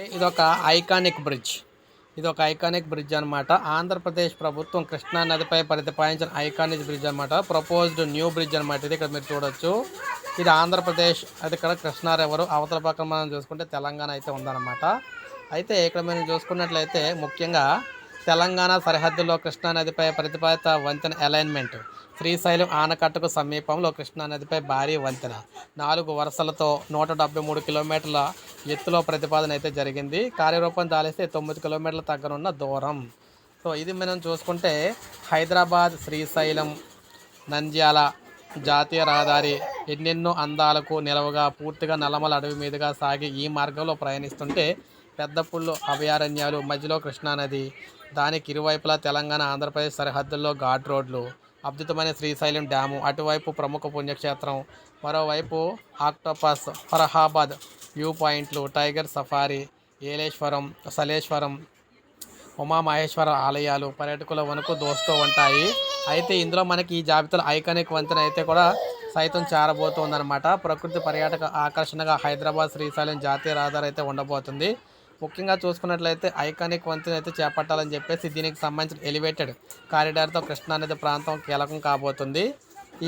ఇది ఒక iconic bridge. ఇది ఒక ఐకానిక్ బ్రిడ్జ్ అనమాట ఆంధ్రప్రదేశ్ ప్రభుత్వం కృష్ణా నదిపై ప్రతిపాదించిన ఐకానిక్ బ్రిడ్జ్ అనమాట ప్రపోజ్డ్ న్యూ బ్రిడ్జ్ అనమాట ఇది. ఇక్కడ మీరు చూడొచ్చు. ఇది ఆంధ్రప్రదేశ్ అది ఇక్కడ కృష్ణా రివర్ అవతల పక్కన మనం చూసుకుంటే తెలంగాణ అయితే ఉందన్నమాట. అయితే ఇక్కడ మనం చూసుకున్నట్లయితే ముఖ్యంగా తెలంగాణ సరిహద్దులో కృష్ణానదిపై ప్రతిపాదిత వంతెన అలైన్మెంట్ శ్రీశైలం ఆనకట్టకు సమీపంలో కృష్ణానదిపై భారీ వంతెన. నాలుగు వరుసలతో నూట డెబ్బై మూడు కిలోమీటర్ల ఎత్తులో ప్రతిపాదన అయితే జరిగింది. కార్యరూపం దాలిస్తే తొమ్మిది కిలోమీటర్ల తగ్గనున్న దూరం. సో ఇది మనం చూసుకుంటే హైదరాబాద్ శ్రీశైలం నంద్యాల జాతీయ రహదారి ఎన్నెన్నో అందాలకు నిలవగా పూర్తిగా నల్లమల అడవి మీదుగా సాగి ఈ మార్గంలో ప్రయాణిస్తుంటే పెద్దపుళ్ళు అభయారణ్యాలు మధ్యలో కృష్ణానది. దానికి ఇరువైపులా తెలంగాణ ఆంధ్రప్రదేశ్ సరిహద్దుల్లో ఘాట్ రోడ్లు. అద్భుతమైన శ్రీశైలం డ్యాము. అటువైపు ప్రముఖ పుణ్యక్షేత్రం. మరోవైపు ఆక్టోపస్ ఫరహాబాద్ వ్యూ పాయింట్లు టైగర్ సఫారీ ఏలేశ్వరం సలేశ్వరం ఉమామహేశ్వర ఆలయాలు పర్యాటకుల వణుకు దోస్తూ ఉంటాయి. అయితే ఇందులో మనకి ఈ జాబితాలో ఐకానిక్ వంతెన అయితే కూడా సైతం చేరబోతుందన్నమాట. ప్రకృతి పర్యాటక ఆకర్షణగా హైదరాబాద్ శ్రీశైలం జాతీయ రహదారి అయితే ఉండబోతుంది. ముఖ్యంగా చూసుకున్నట్లయితే ఐకానిక్ వంతెన అయితే చేపట్టాలని చెప్పేసి దీనికి సంబంధించిన ఎలివేటెడ్ కారిడార్తో కృష్ణానది ప్రాంతం కీలకం కాబోతుంది.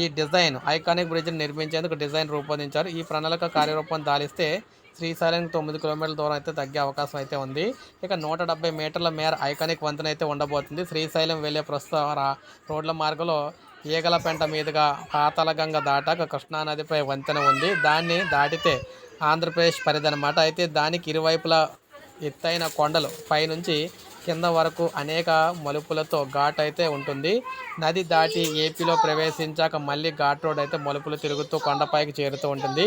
ఈ డిజైన్ ఐకానిక్ బ్రిడ్జ్ని నిర్మించేందుకు డిజైన్ రూపొందించారు. ఈ ప్రణాళిక కార్యరూపం దాలిస్తే శ్రీశైలం తొమ్మిది కిలోమీటర్ల దూరం అయితే తగ్గే అవకాశం అయితే ఉంది. ఇక నూట డెబ్బై మీటర్ల మేర ఐకానిక్ వంతెన అయితే ఉండబోతుంది. శ్రీశైలం వెళ్ళే ప్రస్తుత రోడ్ల మార్గంలో ఈగలపెంట మీదుగా పాతాళగంగ దాటాక కృష్ణానదిపై వంతెన ఉంది. దాన్ని దాటితే ఆంధ్రప్రదేశ్ పరిధి అనమాట అయితే దానికి ఇరువైపులా ఎత్తైన కొండలు పైనుంచి కింద వరకు అనేక మలుపులతో ఘాట్ అయితే ఉంటుంది. నది దాటి ఏపీలో ప్రవేశించాక మళ్ళీ ఘాట్ రోడ్ అయితే మలుపులు తిరుగుతూ కొండపైకి చేరుతూ ఉంటుంది.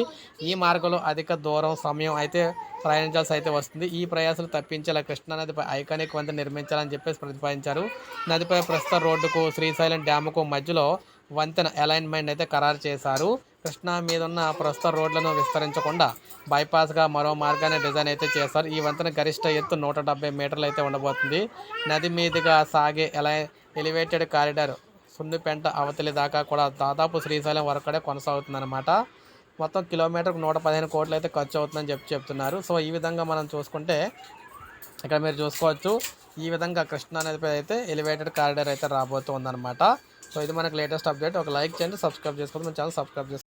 ఈ మార్గంలో అధిక దూరం సమయం అయితే ప్రయాణించాల్సి అయితే వస్తుంది. ఈ ప్రయాసాలు తప్పించేలా కృష్ణానదిపై ఐకానిక్ వంతెన నిర్మించాలని చెప్పేసి ప్రతిపాదించారు. నదిపై ప్రస్తుత రోడ్డుకు శ్రీశైలం డ్యాముకు మధ్యలో వంతెన అలైన్మెంట్ అయితే ఖరారు చేశారు. కృష్ణా మీద ఉన్న ప్రస్తుత రోడ్లను విస్తరించకుండా బైపాస్గా మరో మార్గాన్ని డిజైన్ అయితే చేశారు. ఈ వంతెన గరిష్ట ఎత్తు నూట డెబ్బై మీటర్లు అయితే ఉండబోతుంది. నది మీదుగా సాగే ఎలా ఎలివేటెడ్ కారిడార్ సుందిపెంట అవతలి దాకా కూడా దాదాపు శ్రీశైలం వరకడే కొనసాగుతుందన్నమాట. మొత్తం కిలోమీటర్కు నూట పదిహేను కోట్లు అయితే ఖర్చు అవుతుందని చెప్పి చెప్తున్నారు. సో ఈ విధంగా మనం చూసుకుంటే ఇక్కడ మీరు చూసుకోవచ్చు. ఈ విధంగా కృష్ణా నదిపై అయితే ఎలివేటెడ్ కారిడార్ అయితే రాబోతుందన్నమాట. సో ఇది మనకు లేటెస్ట్ అప్డేట్. ఒక లైక్ చేయండి సబ్స్క్రైబ్ చేసుకోండి. మన ఛానల్ సబ్స్క్రైబ్ చేసుకోండి.